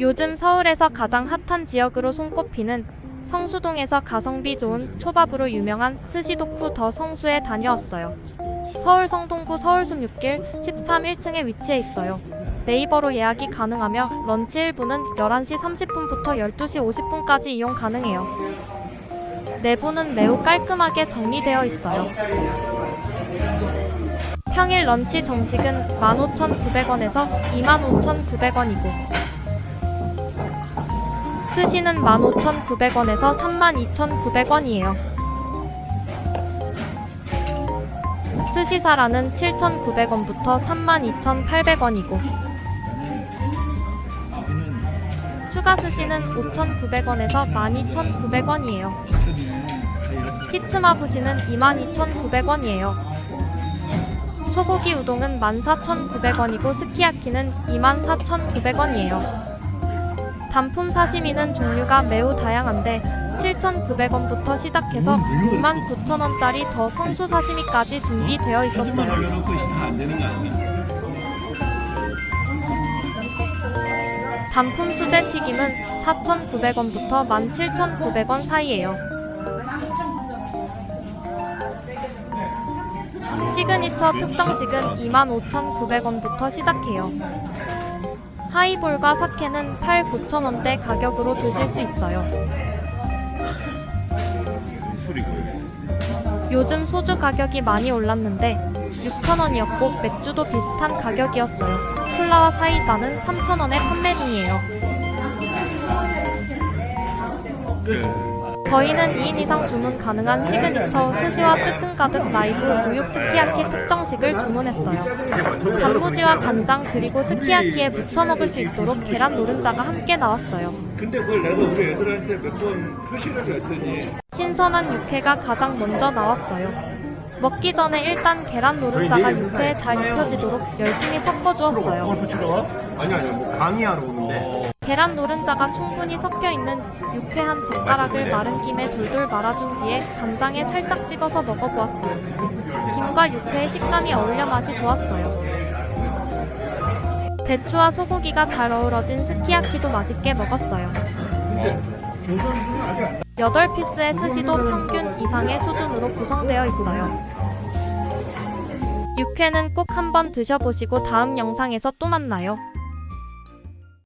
요즘 서울에서 가장 핫한 지역으로 손꼽히는 성수동에서 가성비 좋은 초밥으로 유명한 스시도쿠 더 성수에 다녀왔어요. 서울 성동구 서울숲 6길 13 1층에 위치해 있어요. 네이버로 예약이 가능하며 런치 1부는 11시 30분부터 12시 50분까지 이용 가능해요. 내부는 매우 깔끔하게 정리되어 있어요. 평일 런치 정식은 15,900원에서 25,900원이고 스시는 15,900원에서 32,900원이에요. 스시사라는 7,900원부터 32,800원이고 추가 스시는 5,900원에서 12,900원이에요. 히츠마부시는 22,900원이에요. 소고기 우동은 14,900원이고 스키야키는 24,900원이에요. 단품 사시미는 종류가 매우 다양한데 7,900원부터 시작해서 69,000원짜리 더 성수 사시미까지 준비되어 있었어요. 거 아니야? 단품 수제 튀김은 4,900원부터 17,900원 사이예요. 시그니처 특정식은 25,900원부터 시작해요. 하이볼과 사케는 8, 9,000원대 가격으로 드실 수 있어요. 요즘 소주 가격이 많이 올랐는데 6,000원이었고 맥주도 비슷한 가격이었어요. 콜라와 사이다는 3,000원에 판매 중이에요. 저희는 2인 이상 주문 가능한 시그니처 스시와 뜨끈 가득 라이브 우육 스키야키 특정식을 주문했어요. 단무지와 간장 그리고 스키야키에 무쳐 먹을 수 있도록 계란 노른자가 함께 나왔어요. 근데 그걸 내가 우리 애들한테 몇 번 표시를 했더니 신선한 육회가 가장 먼저 나왔어요. 먹기 전에 일단 계란 노른자가 육회에 잘 입혀지도록 열심히 섞어주었어요. 아니 아니 뭐 강의하러 오는데 계란 노른자가 충분히 섞여 있는 육회 한 젓가락을 마른 김에 돌돌 말아준 뒤에 간장에 살짝 찍어서 먹어보았어요. 김과 육회의 식감이 어울려 맛이 좋았어요. 배추와 소고기가 잘 어우러진 스키야키도 맛있게 먹었어요. 8피스의 스시도 평균 이상의 수준으로 구성되어 있어요. 육회는 꼭 한번 드셔보시고 다음 영상에서 또 만나요.